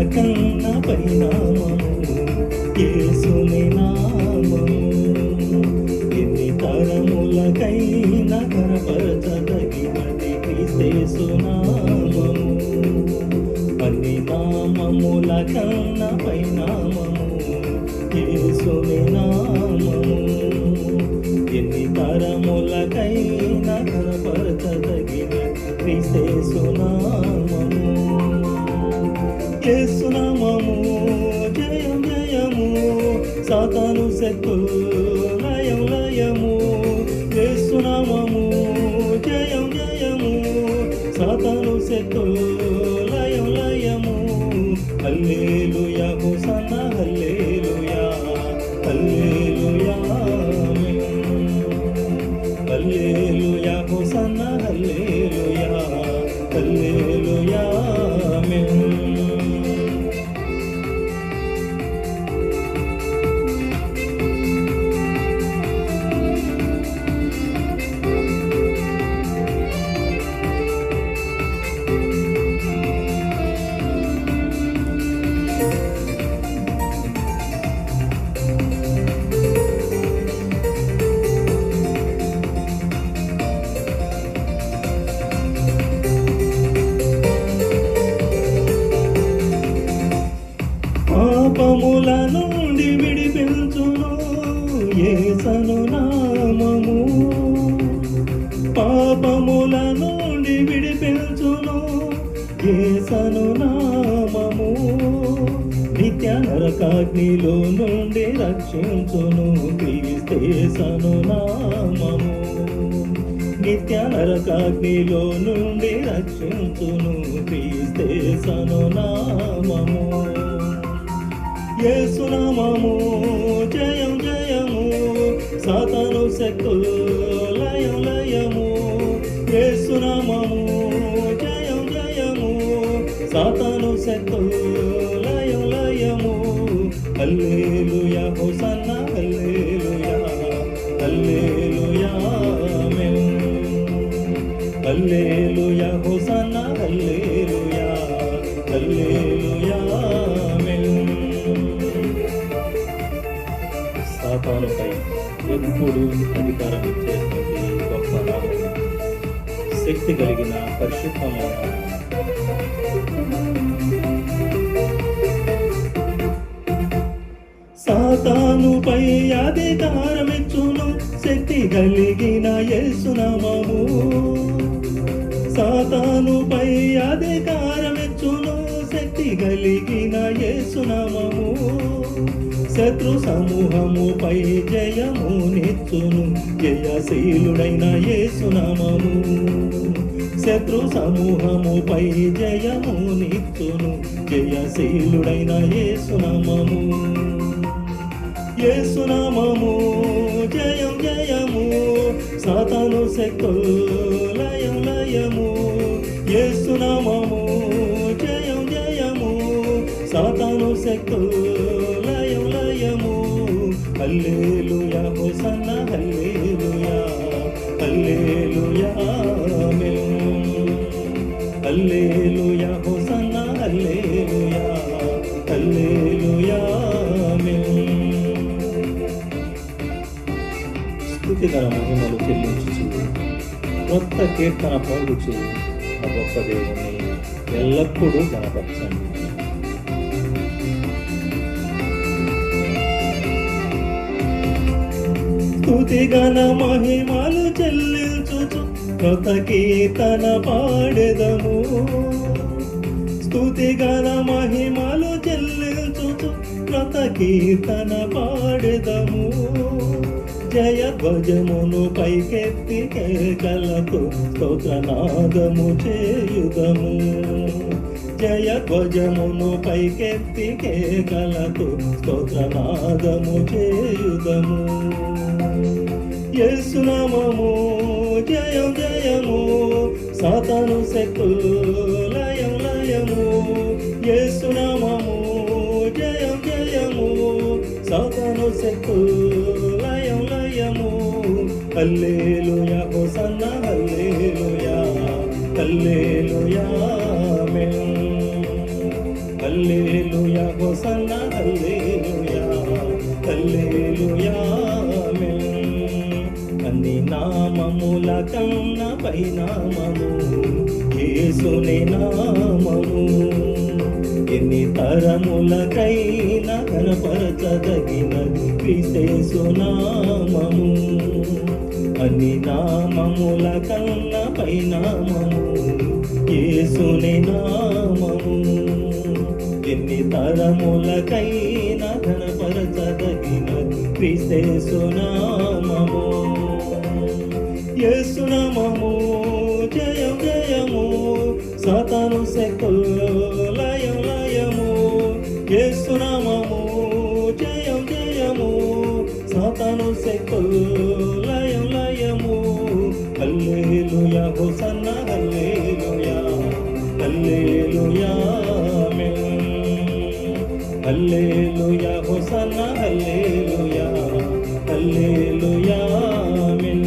నామముల కన్న పరిణామము యేసుని నామము ఎన్ని తరములకైన కనపరచదగినది క్రీస్తేసు నామము కన్న పరిణామము యేసుని సాతాను శక్తులు లయం లయము. వేస్తున్నామము జయం జయము. సాతాను శక్తులు లయం లయము. అల్లేలు హోసన్న యేసను నామము. నిత్య నరకాగ్నిలో నుండి రక్షించును క్రీస్తేసను నామము. నిత్య నరకాగ్నిలో నుండి రక్షించును క్రీస్తేసను నామము. యేసునామము జయం జయము. సాతను శక్తులు లయం లయము. యేసునామము సాతాను శక్తులు లయం హోసన్న హల్లెలూయా హల్లెలూయా మెన్ హల్లెలూయా హోసన్న హల్లెలూయా హల్లెలూయా మెన్ సాతానుపై ఎప్పుడు అధికారం ఇచ్చేటువంటి గొప్ప శక్తి కలిగిన పరిశుద్ధమైన సాతానుపై అధికారమిచ్చును శక్తి కలిగిన యేసునామము సాతానుపై అధికారమిచ్చును శక్తి కలిగిన యేసునామము శత్రు సమూహముపై జయము నిచ్చును జయశీలుడైన యేసునామము శత్రు సమూహముపై జయము నిచ్చును జయశీలుడైన యేసునామము యేసునామము జయం జయము. సాతాను శక్తులు లయం లయము. యేసునామము జయం జయము. సాతాను శక్తులు హల్లెలూయా హోసన్న హల్లెలూయా హల్లెలూయా ఆమేన్. హల్లెలూయా హోసన్న హల్లెలూయా హల్లెలూయా ఆమేన్. స్థుతిగల మహిమలు చెల్లించుచు. కొత్త కీర్తన పాడుచు. ఆ గొప్ప దేవుని ఎల్లప్పుడూ గణపరచండి స్థుతిగణ మహిమలు చెల్లించుచు కొత్త కీర్తన పాడెదము. స్థుతిగణ మహిమలు చెల్లించుచు క్రత కీర్తన పాడెదము. జయ ధ్వజమును పైకెత్తి కేకలకు స్తోత్రనాదము చేయుదము. జయ ధ్వజమును పైకెత్తి కేకలకు స్తోత్రనాదము చేయుదము. ఏసునామము జయం జయము. సాతాను శక్తు లయం లయము. ఏసునామము జయం జయము. సాతాను శక్తు లయం లయము. హల్లేలుయా హోసన్న హల్లేలుయా. హల్లేలుయా హల్లేలుయా హోసన్న హల్లేలుయా. హల్లేలుయా. పరిణామము యేసుని నామము. ఎన్ని తరములకైనా కనపరచదగినది విశేషునామము అన్ని నామముల కన్న పరిణామము యేసుని నామము. ఎన్ని తరములకైనా కనపరచదగినది విశేషునామము ప్రభు హోసన్న హల్లెలూయా హల్లెలూయా ఆమేన్. హల్లెలూయా హోసన్న హల్లెలూయా హల్లెలూయా ఆమేన్.